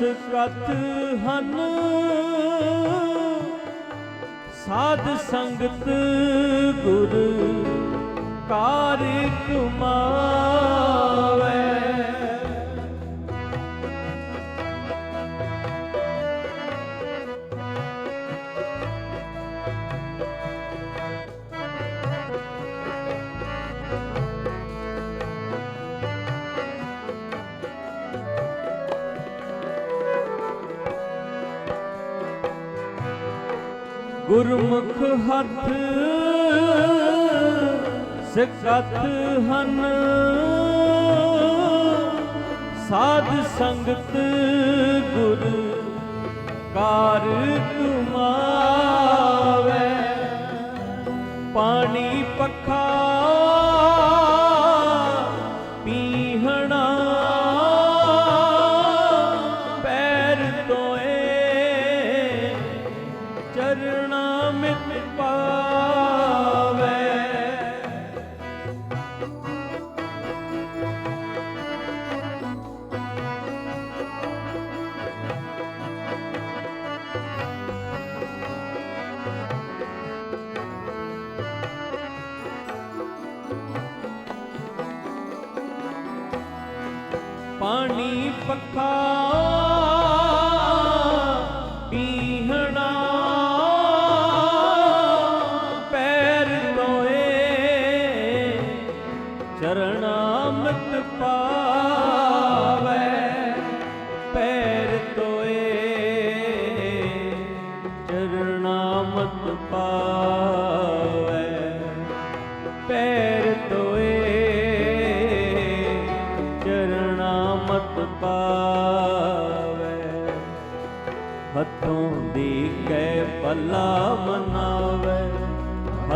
ਸਕਤ ਹਨ। ਸਾਧ ਸੰਗਤ ਗੁਰ ਕਾਰ ਕਮਾਵੇ ਗੁਰਮੁਖ ਹੱਥ ਸਿਖਤ ਹਨ। ਸਾਧ ਸੰਗਤ ਗੁਰ ਕਾਰ ਤੁਮਾਵੇ ਪਾਣੀ ਪੱਖਾ ਪਾਣੀ ਚਰਨਾਮਤ ਪਾਵੇ। ਹੱਥੋਂ ਦੇ ਕੇ ਭਲਾ ਮਨਾਵੇ।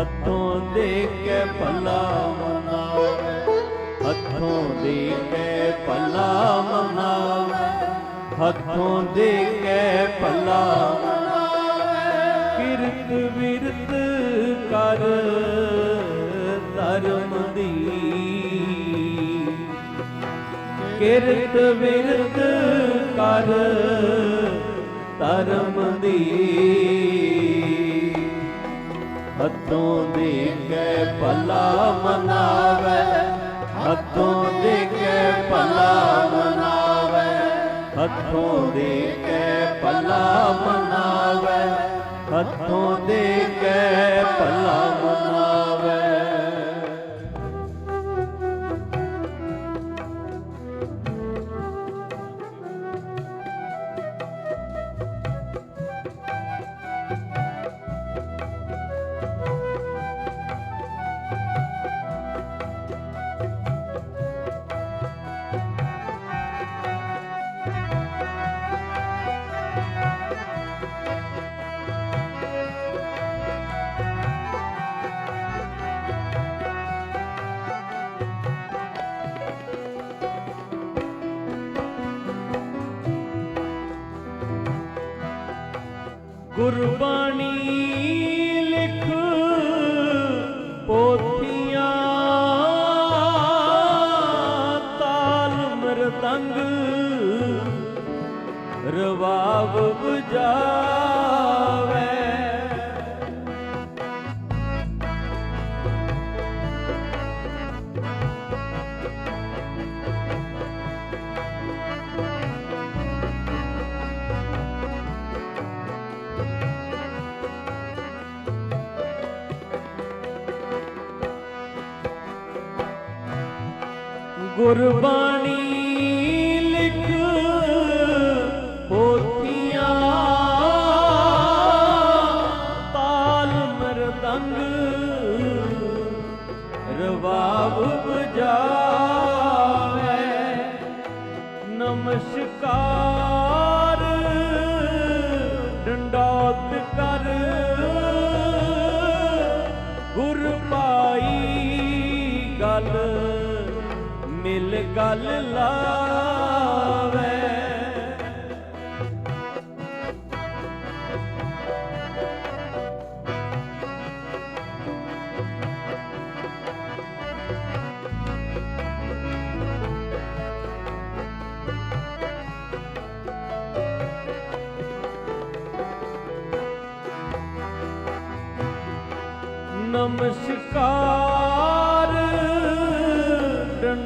ਹੱਥੋਂ ਦੇ ਕੇ ਭਲਾ ਮਨਾਵੇ। ਹੱਥੋਂ ਦੇ ਕੇ ਭਲਾ ਮਨਾਵੇ। ਹੱਥੋਂ ਦੇ ਕੇ ਭਲਾ ਕਿਰਤ ਵਿਰਤ ਕਿਰਤ ਵਿਰਤ ਕਰ ਧਰਮ ਦੀ। ਹੱਥੋਂ ਦੇ ਭਲਾ ਮਨਾਵੇ, ਹੱਥੋਂ ਦੇ ਕੇ ਭਲਾ ਮਨਾਵੇ, ਹੱਥੋਂ ਦੇ ਕੇ ਭਲਾ ਮਨਾਵੇ, ਹੱਥੋਂ ਦੇ ਕੇ ਭਲਾ ਗੁਰਬਾਣੀ ਲਿਖ ਪੋਥੀਆਂ ਤਾਲ ਮਰਦੰਗ ਰਵਾਬ ਬੁਝਾਵੇ ਗੁਰਬਾਣੀ ਲਿਖ ਮਿਲ ਗਲ ਲਾਵੇ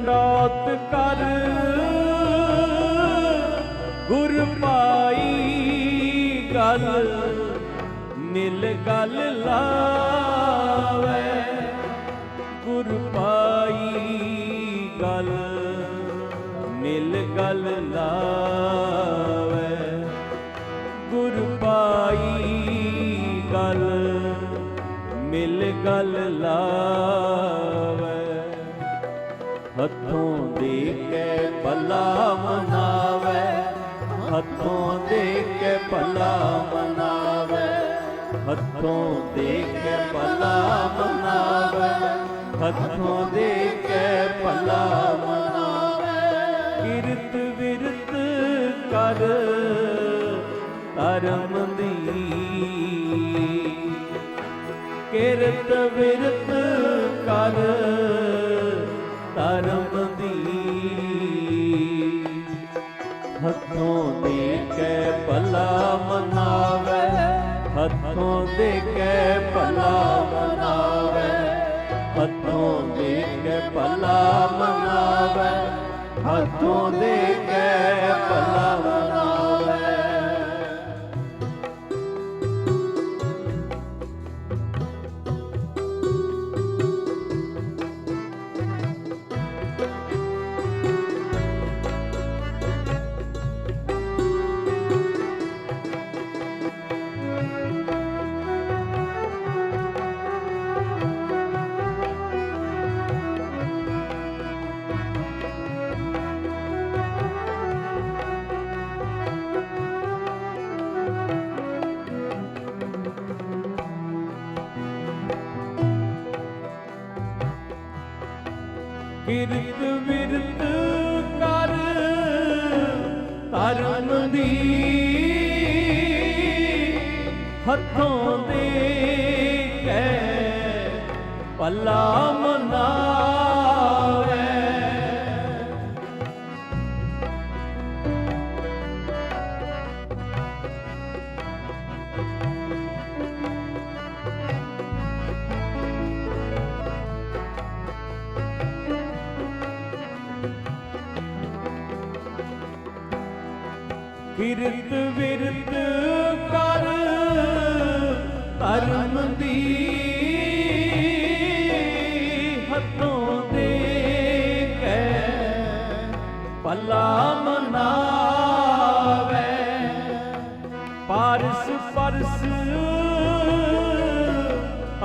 ਡੰਡੋਤ ਕਰ ਗੁਰ ਪਾਈ ਗਲ ਮਿਲ ਗਲ ਲਾਵੇ ਗੁਰ ਪਾਈ ਗਲ ਮਿਲ ਗਲ ਲਾਵੇ ਗੁਰ ਪਾਈ ਗਲ ਮਿਲ ਗਲ ਲਾਵੇ ਮਨਾਵੇ, ਹੱਥੋਂ ਦੇ ਕੇ ਭਲਾ ਮਨਾਵੇ, ਹੱਥੋਂ ਦੇ ਕੇ ਭਲਾ ਮਨਾਵੇ, ਹੱਥੋਂ ਦੇ ਕੇ ਭਲਾ ਮਨਾਵੇ। ਕਿਰਤ ਵਿਰਤ ਕਰ ਧਰਮ ਦੀ। ਕਿਰਤ ਵਿਰਤ ਕਰ ਧਰਮ ਹੱਥੋਂ ਦੇ ਕੇ ਭਲਾ ਮਨਾਵੇ, ਹੱਥੋਂ ਦੇ ਕੇ ਭਲਾ ਮਨਾਵੇ, ਹੱਥੋਂ ਦੇ ਕੇ ਭਲਾ ਮਨਾਵੇ, ਹੱਥੋਂ ਦੇ ਕਿਰਤ ਵਿਰਤ ਕਰ ਧਰਮ ਦੀ ਹੱਥੋਂ ਦੇ ਕੇ ਭਲਾ ਕਿਰਤ ਕਰ, ਧਰਮ ਦੀ ਹੱਥੋਂ ਦੇ ਕੇ ਭਲਾ ਮਨਾਵੇ। ਪਾਰਸ ਪਰਸ,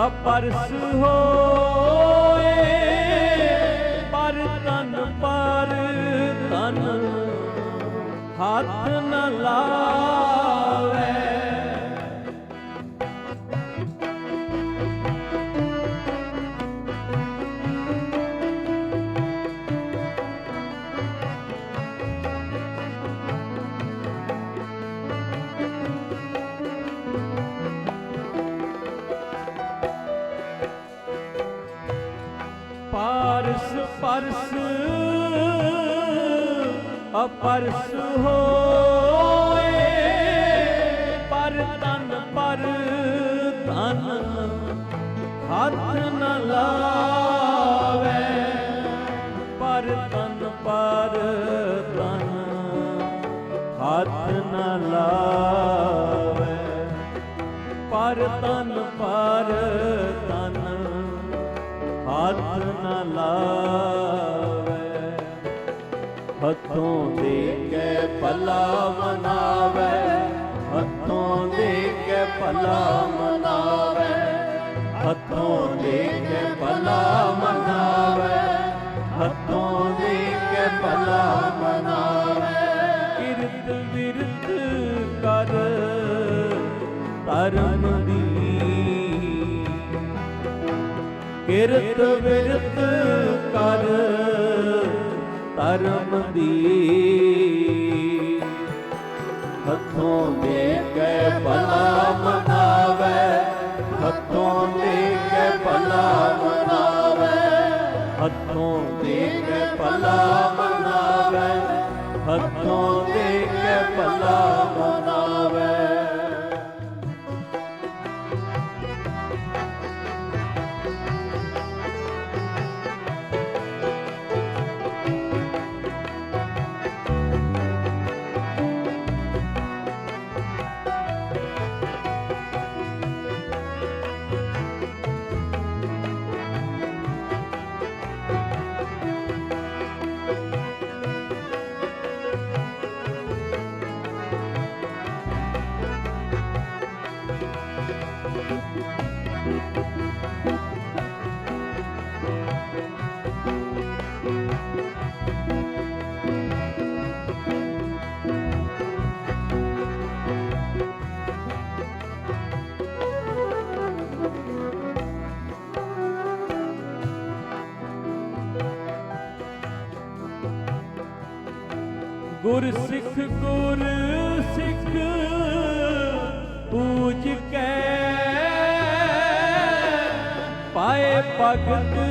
ਅਪਰਸ ਹੋਏ। ਪਰ ਤਨ ਪਰ ਤਨ ਹੱਥ ਪਰਸ ਪਰਸ ਅਪਰਸ ਹੋ ਹੱਥ ਨ ਲਾਵੇ, ਪਰ ਤਨ ਪਰ ਤਨ ਹੱਥ ਨ ਲਾਵੇ। ਪਰ ਤਨ ਪਰ ਤਨ ਹੱਥ ਨ ਲਾਵੇ। ਹੱਥੋਂ ਦੇ ਕੇ ਭਲਾ ਮਨਾਵੇ, ਹੱਥੋਂ ਦੇ ਕੇ ਭਲਾ ਕਿਰਤ ਵਿਰਤ ਕਰ ਧਰਮ ਦੀ। ਹੱਥੋਂ ਦੇ ਕੇ ਭਲਾ ਮਨਾਵੇ ਗੁਰ ਸਿੱਖ ਗੁਰ ਸਿੱਖ ਪੂਜ ਕੇ। ਪਾਏ ਭਗਤ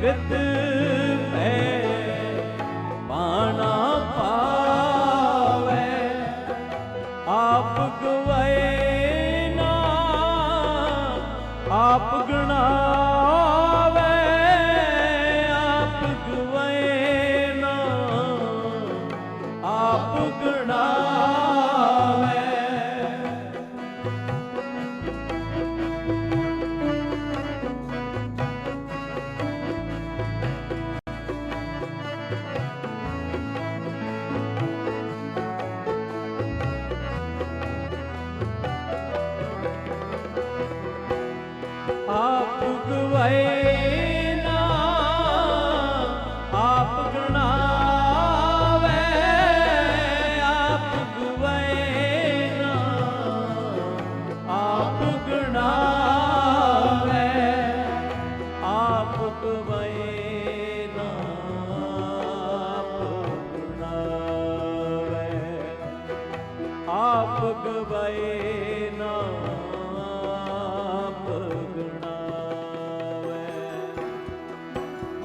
with the भय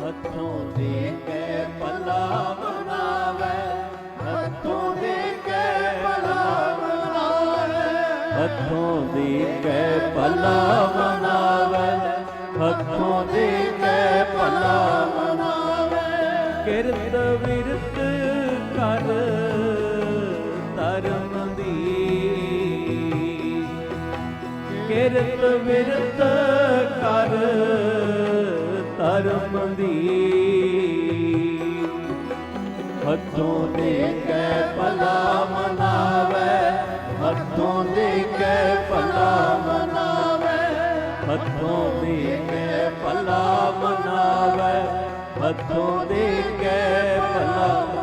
ਹੱਥੋਂ ਦੇ ਕੇ ਭਲਾ ਬਣਾਵੇ ਹੱਥੋਂ ਦੇ ਹੱਥੋਂ ਦੇ ਭਲਾ ਬਣਾਵੇ ਹੱਥੋਂ ਦੇ ਕੇ ਭਲਾ ਬਣਾਵੇ ਕਿਰਤ ਵਿਰਤ ਕਰ ਧਰਮ ਕਿਰਤ ਵਿਰਤ ਮੰਦੀ ਹੱਥੋਂ ਦੇ ਕੇ ਭਲਾ ਮਨਾਵੇ, ਹੱਥੋਂ ਦੇ ਕੇ ਭਲਾ ਮਨਾਵੇ, ਹੱਥੋਂ ਦੇ ਕੇ ਭਲਾ ਮਨਾਵੇ, ਹੱਥੋਂ ਦੇ ਕੇ ਭਲਾ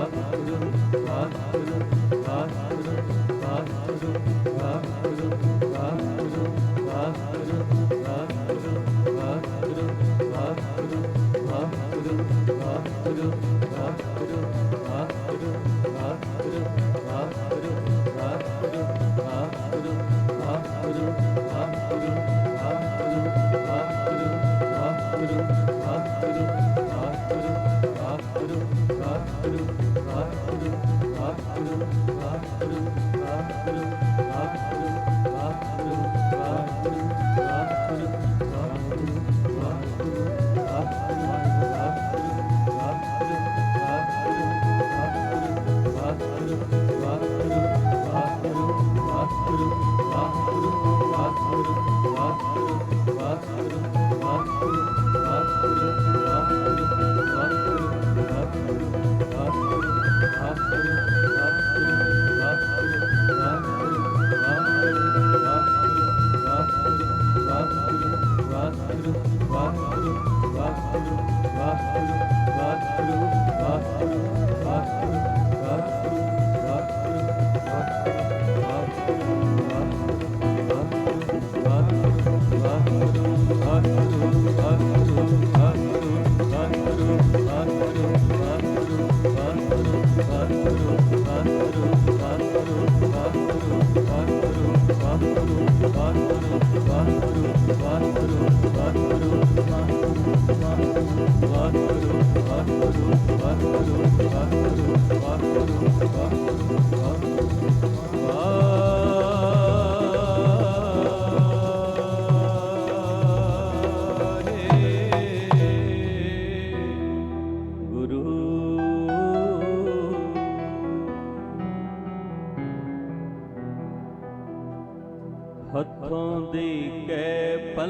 아, 아, 아, 아, 아, 아, ਕੈ